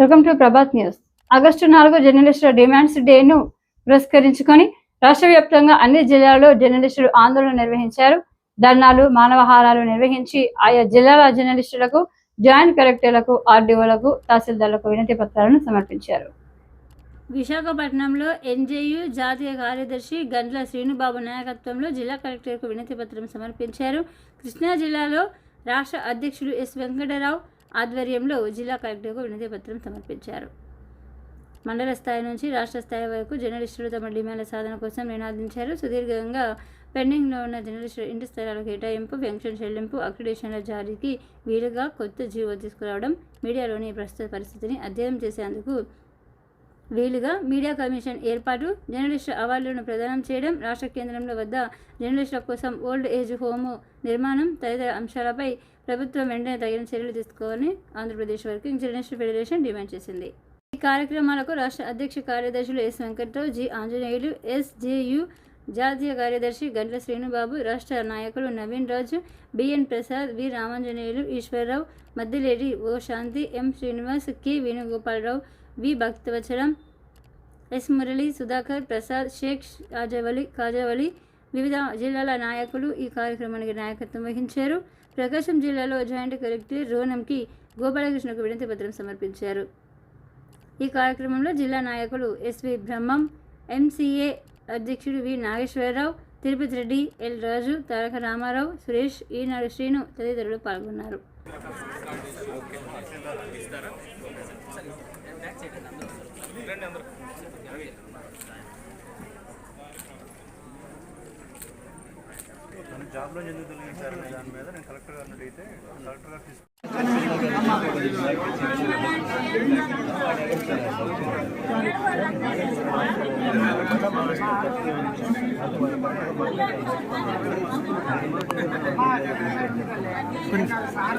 Welcome to Prabhat news August నాలుగు జర్నలిస్టుల demands డేను పురస్కరించుకొని రాష్ట్ర వ్యాప్తంగా అన్ని జిల్లాల్లో జర్నలిస్టులు ఆందోళన నిర్వహించారు. ధర్నాలు మానవహారాలు నిర్వహించి ఆయా జిల్లాల జర్నలిస్టులకు జాయింట్ కలెక్టర్లకు ఆర్డీఓలకు తహసీల్దార్లకు వినతి పత్రాలను సమర్పించారు. విశాఖపట్నంలో ఎన్జేయు జాతీయ కార్యదర్శి గండ్ల శ్రీనుబాబు నాయకత్వంలో జిల్లా కలెక్టర్కు వినతి పత్రం సమర్పించారు. కృష్ణా జిల్లాలో రాష్ట్ర అధ్యక్షులు ఎస్ వెంకటరావు ఆధ్వర్యంలో జిల్లా కలెక్టర్కు వినతిపత్రం సమర్పించారు. మండల స్థాయి నుంచి రాష్ట్ర స్థాయి వరకు జర్నలిస్టులు తమ డిమాండ్ల సాధన కోసం నినాదించారు. సుదీర్ఘంగా పెండింగ్లో ఉన్న జర్నలిస్టుల ఇంటి స్థలాల కేటాయింపు పెన్షన్ చెల్లింపు అక్రిడేషన్ల జారీకి వీలుగా కొత్త జీవో తీసుకురావడం మీడియాలోని ప్రస్తుత పరిస్థితిని అధ్యయనం చేసేందుకు వీలుగా మీడియా కమిషన్ ఏర్పాటు జర్నలిస్టు అవార్డులను ప్రదానం చేయడం రాష్ట్ర కేంద్రంలో వద్ద జర్నలిస్టుల కోసం ఓల్డ్ ఏజ్ హోము నిర్మాణం తదితర అంశాలపై ప్రభుత్వం వెంటనే తగిన చర్యలు తీసుకోవాలని Andhra Pradesh working journalist federation demand చేసింది. ఈ కార్యక్రమాలకు రాష్ట్ర అధ్యక్ష కార్యదర్శులు S Venkatrao G Anjaneyulu S J U జాతీయ కార్యదర్శి గంట్ల శ్రీనుబాబు రాష్ట్ర నాయకులు Naveen Raju B N Prasad V Ramanjaneyulu Eswararao Maddiledi O Shanti M Srinivas K Venugopalarao V Bhaktavachalam S Murali Sudhakar Prasad Sheikh Kajavali Kajavali వివిధ జిల్లాల నాయకులు ఈ కార్యక్రమానికి నాయకత్వం వహించారు ప్రకాశం జిల్లాలో జాయింట్ కలెక్టర్ రోనంకి గోపాలకృష్ణకు వినతి పత్రం సమర్పించారు ఈ కార్యక్రమంలో జిల్లా నాయకులు S V Brahmam M C A అధ్యక్షుడు వి నాగేశ్వరరావు తిరుపతి రెడ్డి ఎల్ రాజు తారక రామారావు సురేష్ ఈనాడు శ్రీను తదితరులు పాల్గొన్నారు నన్ను జాబ్లో ఎందుకు తొలగించారు దాని మీద నేను కలెక్టర్ గారిని అడిగితే కలెక్టర్ గారు తీసుకు సార్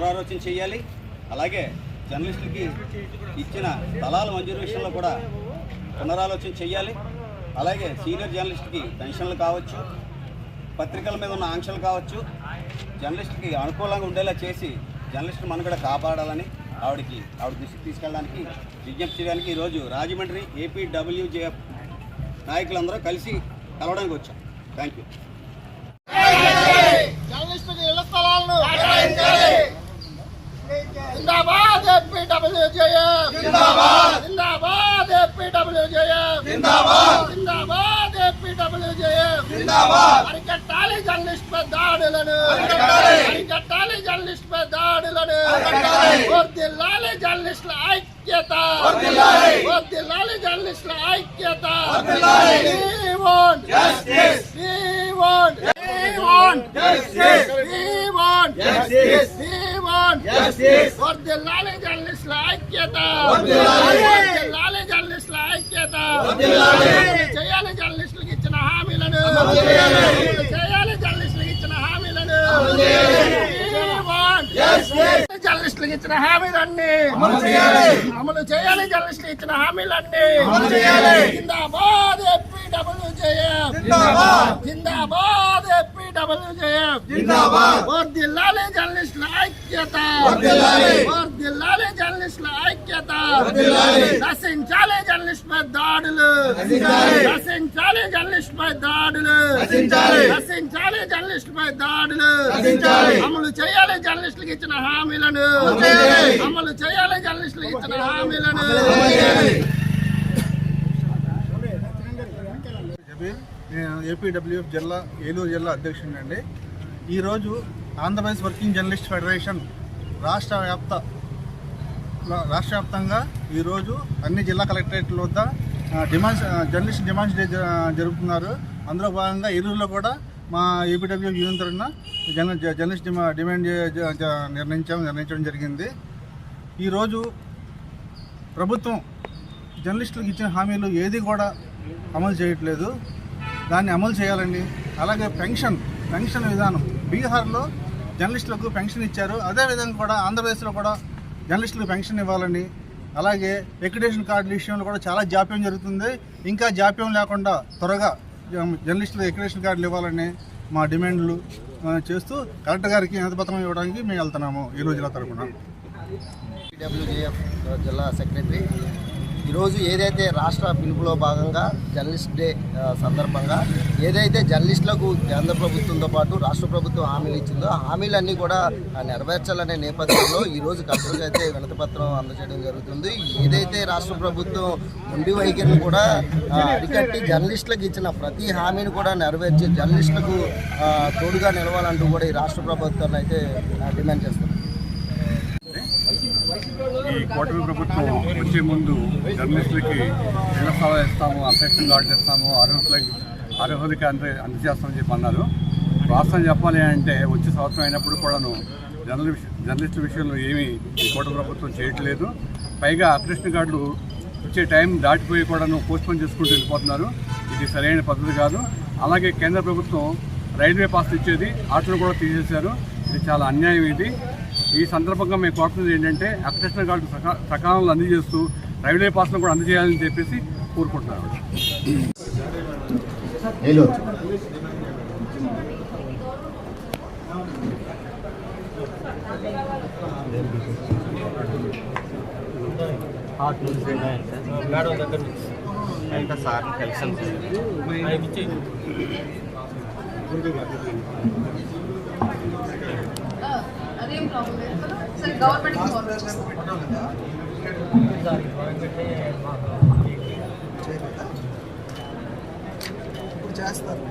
పునరాలోచన చేయాలి. అలాగే జర్నలిస్టులకి ఇచ్చిన స్థలాల మంజూరు విషయంలో కూడా పునరాలోచన చేయాలి. అలాగే సీనియర్ జర్నలిస్ట్కి పెన్షన్లు కావచ్చు పత్రికల మీద ఉన్న ఆంక్షలు కావచ్చు జర్నలిస్ట్కి అనుకూలంగా ఉండేలా చేసి జర్నలిస్ట్ మనుగడ కాపాడాలని ఆవిడకి ఆవిడ దృష్టికి తీసుకెళ్ళడానికి విజ్ఞప్తి చేయడానికి ఈరోజు రాజమండ్రి ఏపీడబ్ల్యూజేఎఫ్ నాయకులందరూ కలిసి కలవడానికి వచ్చాం. థ్యాంక్ యూ జర్నలిస్టులకు ఇళ్ళ స్థలాలను జిందాబాద్ ఏపీడబ్ల్యూజేఎఫ్ జిందాబాద్ జిందాబాద్ ఏపీడబ్ల్యూజేఎఫ్ జిందాబాద్ జిందాబాద్ ఏపీడబ్ల్యూజేఎఫ్ జిందాబాద్ అరికట్టాలి జర్నలిస్ట్ పై దాడులను అరికట్టాలి జర్నలిస్ట్ పై దాడులను వర్దిల్లాలి జర్నలిస్టుల ఐక్యత వర్దిల్లాలి జర్నలిస్టుల ఐక్యత We want justice. We want. We want justice. We want justice. Want justice. వర్దిల్లాలి జర్నలిస్టుల ఐక్యత వర్దిల్లాలి జర్నలిస్టుల ఐక్యత చేయాలి జర్నలిస్టులకు ఇచ్చిన హామీలను చేయాలి జర్నలిస్టులకు ఇచ్చిన హామీలను. జర్నలిస్టులకు ఇచ్చిన హామీలన్నీ అమలు చేయాలి జర్నలిస్టులకు ఇచ్చిన హామీలన్నీ జిందాబాద్ ఏపీడబ్ల్యూజేఎఫ్ జిందాబాద్ ఏపీడబ్ల్యూజేఎఫ్ వర్దిల్లాలి జర్నలిస్టుల ఐక్యత. వర్దిల్లాలి జర్నలిస్టుల ఐక్యత. నశించాలి జర్నలిస్ట్ పై దాడులు. నశించాలి. జర్నలిస్ట్ పై దాడులు. నశించాలి. జర్నలిస్ట్ పై దాడులు. అమలు చేయాలి జర్నలిస్టులకు ఇచ్చిన హామీలను. అమలు చేయాలి. జర్నలిస్టులకు ఇచ్చిన హామీలను. జబీర్ నేను ఏపీడబ్ల్యూఎఫ్ జిల్లా ఏలూరు జిల్లా అధ్యక్షుడిని అండి ఈరోజు ఆంధ్రప్రదేశ్ వర్కింగ్ జర్నలిస్ట్ ఫెడరేషన్ రాష్ట్ర వ్యాప్త రాష్ట్ర వ్యాప్తంగా ఈరోజు అన్ని జిల్లా కలెక్టరేట్ల వద్ద డిమాండ్స్ జర్నలిస్ట్ డిమాండ్స్ డే జరుపుతున్నారు. అందులో భాగంగా ఏలూరులో కూడా మా ఏపీడబ్ల్యూ యూనియన్ తరఫున జర్న జర్నలిస్ట్ డిమాండ్ నిర్ణయించాం నిర్ణయించడం జరిగింది. ఈరోజు ప్రభుత్వం జర్నలిస్టులకు ఇచ్చిన హామీలు ఏది కూడా అమలు చేయట్లేదు. దాన్ని అమలు చేయాలండి. అలాగే పెన్షన్ పెన్షన్ విధానం బీహార్లో జర్నలిస్టులకు పెన్షన్ ఇచ్చారు. అదేవిధంగా కూడా ఆంధ్రప్రదేశ్లో కూడా జర్నలిస్టులకు పెన్షన్ ఇవ్వాలని అలాగే ఎక్రిడేషన్ కార్డుల విషయంలో కూడా చాలా జాప్యం జరుగుతుంది. ఇంకా జాప్యం లేకుండా త్వరగా జర్నలిస్టులు జర్నలిస్టులకు కార్డులు ఇవ్వాలని మా డిమాండ్లు చేస్తూ కలెక్టర్ గారికి పత్రం ఇవ్వడానికి మేము వెళ్తున్నాము ఈ రోజుల తరపున. జిల్లా సెక్రటరీ ఈరోజు ఏదైతే రాష్ట్ర పిలుపులో భాగంగా జర్నలిస్ట్ డే సందర్భంగా ఏదైతే జర్నలిస్టులకు కేంద్ర ప్రభుత్వంతో పాటు రాష్ట్ర ప్రభుత్వం హామీలు ఇచ్చిందో హామీలన్నీ కూడా నెరవేర్చాలనే నేపథ్యంలో ఈరోజు కలెక్టర్కి అయితే వినతిపత్రం అందజేయడం జరుగుతుంది. ఏదైతే రాష్ట్ర ప్రభుత్వం ఉండి వైఖరిని కూడా అరికట్టి జర్నలిస్టులకు ఇచ్చిన ప్రతి హామీని కూడా నెరవేర్చి జర్నలిస్టులకు తోడుగా నిలవాలంటూ కూడా ఈ రాష్ట్ర ప్రభుత్వాన్ని అయితే డిమాండ్ చేస్తుంది ఈ కూటమి ప్రభుత్వం వచ్చే ముందు జర్నలిస్టులకి ఇళ్ళ స్థలాలు ఇస్తాము అఫెక్షన్ దాటిస్తాము ఇస్తాము అర్హతలకి అర్హులకి అంద అందజేస్తామని చెప్పి అన్నారు. వాస్తవం చెప్పాలి అంటే వచ్చే సంవత్సరం అయినప్పుడు కూడాను జర్నలిస్ట్ జర్నలిస్టుల విషయంలో ఏమీ ఈ కూటమి ప్రభుత్వం చేయట్లేదు. పైగా అప్రెషన్ కార్డులు వచ్చే టైం దాటిపోయి కూడాను పోస్ట్పోన్ చేసుకుంటూ వెళ్ళిపోతున్నారు. ఇది సరైన పద్ధతి కాదు. అలాగే కేంద్ర ప్రభుత్వం రైల్వే పాస్ ఇచ్చేది ఆటలు కూడా తీసేశారు. ఇది చాలా అన్యాయం ఇది. ఈ సందర్భంగా మేము కోరుతున్నది ఏంటంటే అప్లికేషన్ కార్డు సకా సకాలంలో అందజేస్తూ రైల్వే పాస్ను కూడా అందజేయాలని చెప్పేసి కోరుకుంటున్నాను. అదేం ప్రాబ్లం లేదు. సరే గవర్నమెంట్కి ఇప్పుడు చేస్తారు.